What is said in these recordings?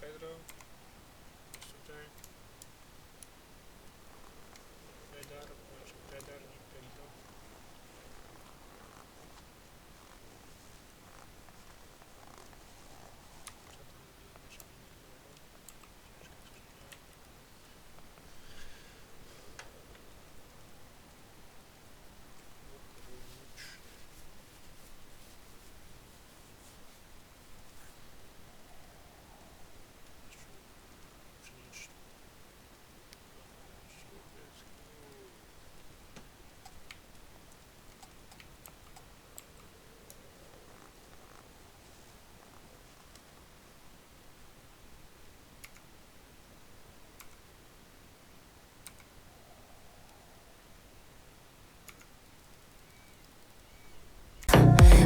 Pedro. Jest tutaj. Pedar, znaczy Pedar, nie Pedro. Co tam jeszcze nie było? Ciężka skrzynia. Klucz. Przynieść.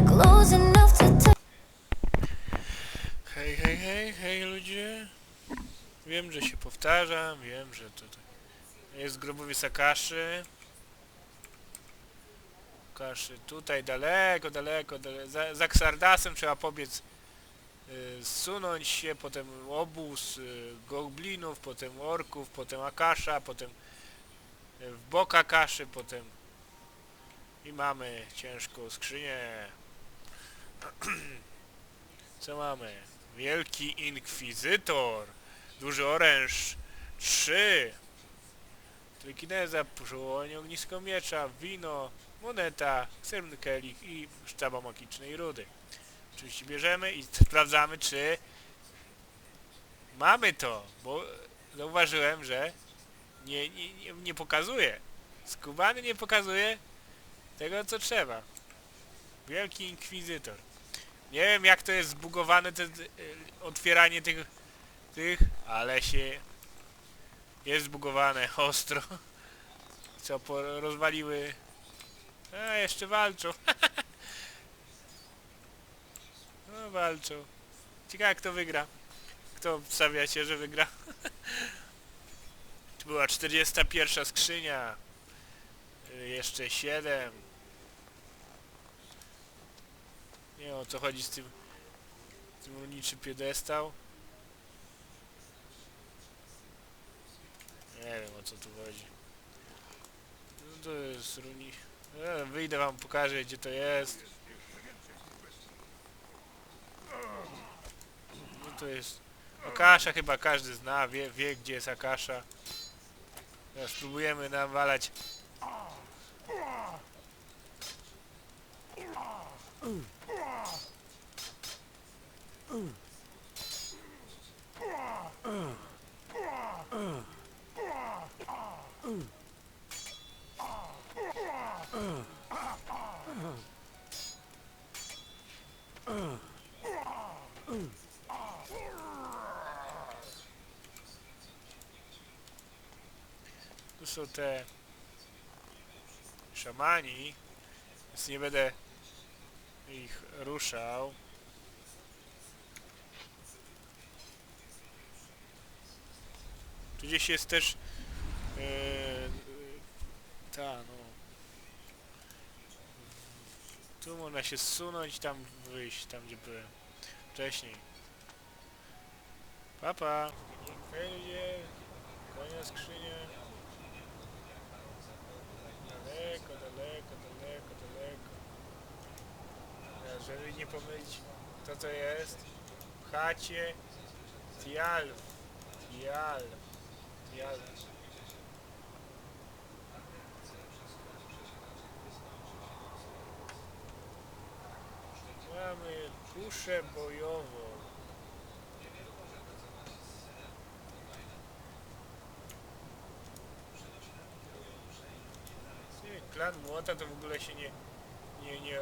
Close enough to touch. Hej, hej, hej, hej ludzie. Wiem, że się powtarzam, wiem, że to jest grobowiec Akaszy. Akaszy tutaj daleko, daleko, daleko. Za, za Ksardasem trzeba pobiec y, zsunąć się, potem obóz y, goblinów, potem orków, potem Akasza, potem y, w bok Akaszy, potem i mamy ciężką skrzynię. Co mamy? Wielki Inkwizytor. Duży oręż. 3. Trykineza, przełożenie ognisko miecza, wino, moneta, srebrny kelich i sztaba magicznej rudy. Oczywiście bierzemy i sprawdzamy, czy mamy to, bo zauważyłem, że nie, nie, nie, nie pokazuje. Skubany nie pokazuje tego, co trzeba. Wielki Inkwizytor. Nie wiem jak to jest zbugowane te, y, otwieranie tych, tych, ale się jest zbugowane ostro. Co rozwaliły. A jeszcze walczą. no walczą. Ciekawe kto wygra. Kto obstawia się, że wygra? tu była 41 skrzynia. Y, Jeszcze 7. Nie wiem o co chodzi z tym, z tym rolniczy piedestał. Nie wiem o co tu chodzi. No to jest runi... E, wyjdę wam pokażę gdzie to jest. No to jest... Akasza chyba każdy zna, wie, wie gdzie jest Akasza. Teraz spróbujemy nawalać Tu są te szamani, więc nie będę ich ruszał. Tu gdzieś jest też e, ta no tu można się zsunąć tam wyjść, tam gdzie byłem wcześniej. Papa! Wejdzie, konia skrzynia. Daleko, daleko, daleko, daleko. Ja, Żeby nie pomylić to co jest w chacie Tialf. Tial. Tial. Mamy kuszę bojową. Klan młota to w ogóle się nie... Nie, nie...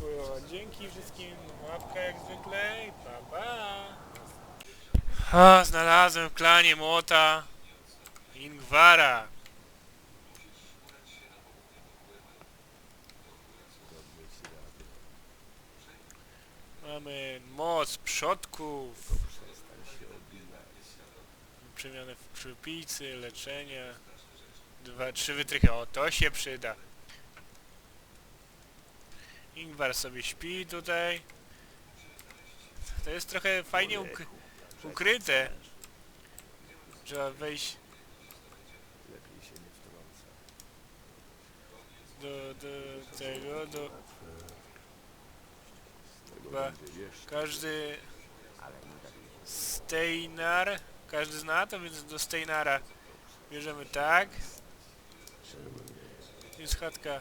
Bojowa. Dzięki wszystkim. Łapka jak zwykle i pa pa. Ha, znalazłem w klanie młota Ingwara. Mamy moc przodków. Przemianę w krwipicy, leczenie. Dwa, trzy wytrychy. O, to się przyda. Ingvar sobie śpi tutaj. To jest trochę fajnie uk ukryte. Trzeba wejść do, do tego, do... Chyba każdy Steinar, każdy zna to, więc do Steinara bierzemy tak. Jest chatka.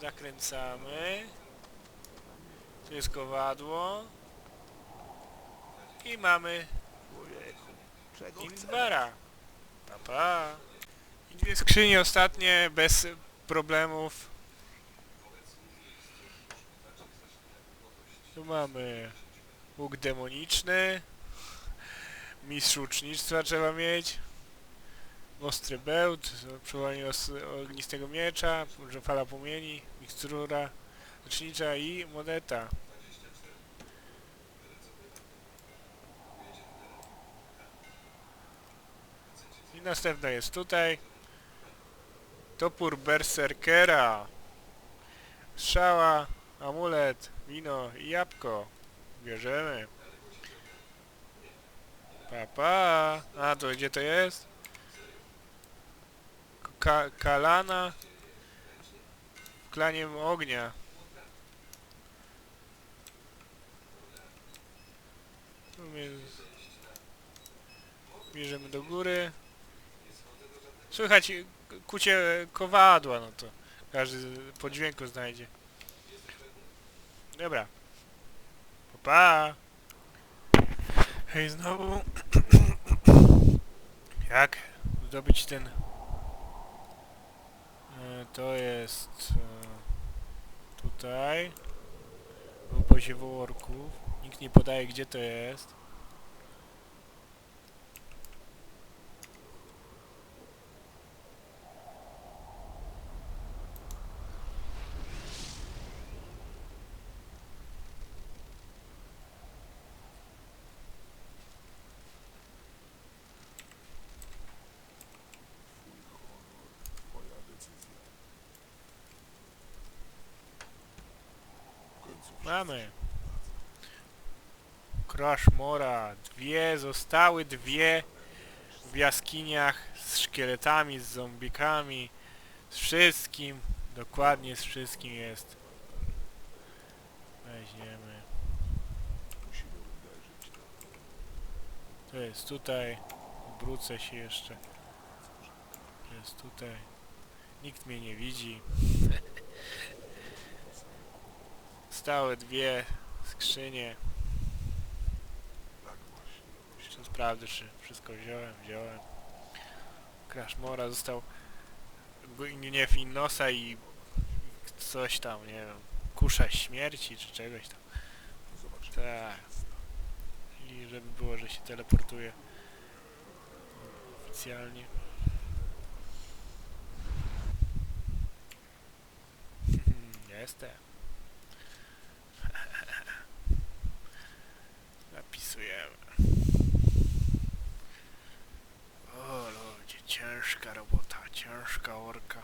Zakręcamy. Tu jest kowadło. I mamy? Inbara. Pa, pa. I dwie skrzynie ostatnie, bez problemów. Tu mamy łuk demoniczny. Mistrz łucznictwa trzeba mieć. Ostry bełt, przewołanie os- ognistego miecza, że fala płomieni, mikstura lecznicza i moneta. I następna jest tutaj. Topór Berserkera. Strzała, amulet, wino i jabłko. Bierzemy. Pa, pa. A, to gdzie to jest? Ka Kalana. W klanie ognia. Bierzemy do góry. Słychać kucie kowadła, no to każdy po dźwięku znajdzie. Dobra. Pa, pa. Hej, znowu. Jak zdobyć ten... To jest... e, Tutaj. W obozie wołorków. Nikt nie podaje, gdzie to jest. Mamy. Crash Mora. Dwie, zostały dwie w jaskiniach z szkieletami, z zombikami, z wszystkim. Dokładnie z wszystkim jest. Weźmiemy. To jest tutaj. Obrócę się jeszcze. To jest tutaj. Nikt mnie nie widzi. Stałe dwie skrzynie. tak. Jeszcze sprawdzę, czy wszystko wziąłem, wziąłem. Crashmora został g- gniew Innosa i coś tam, nie wiem, kusza śmierci czy czegoś tam. Tak. I żeby było, że się teleportuje oficjalnie. Jestem. rysujemy. O ludzie, ciężka robota, ciężka orka.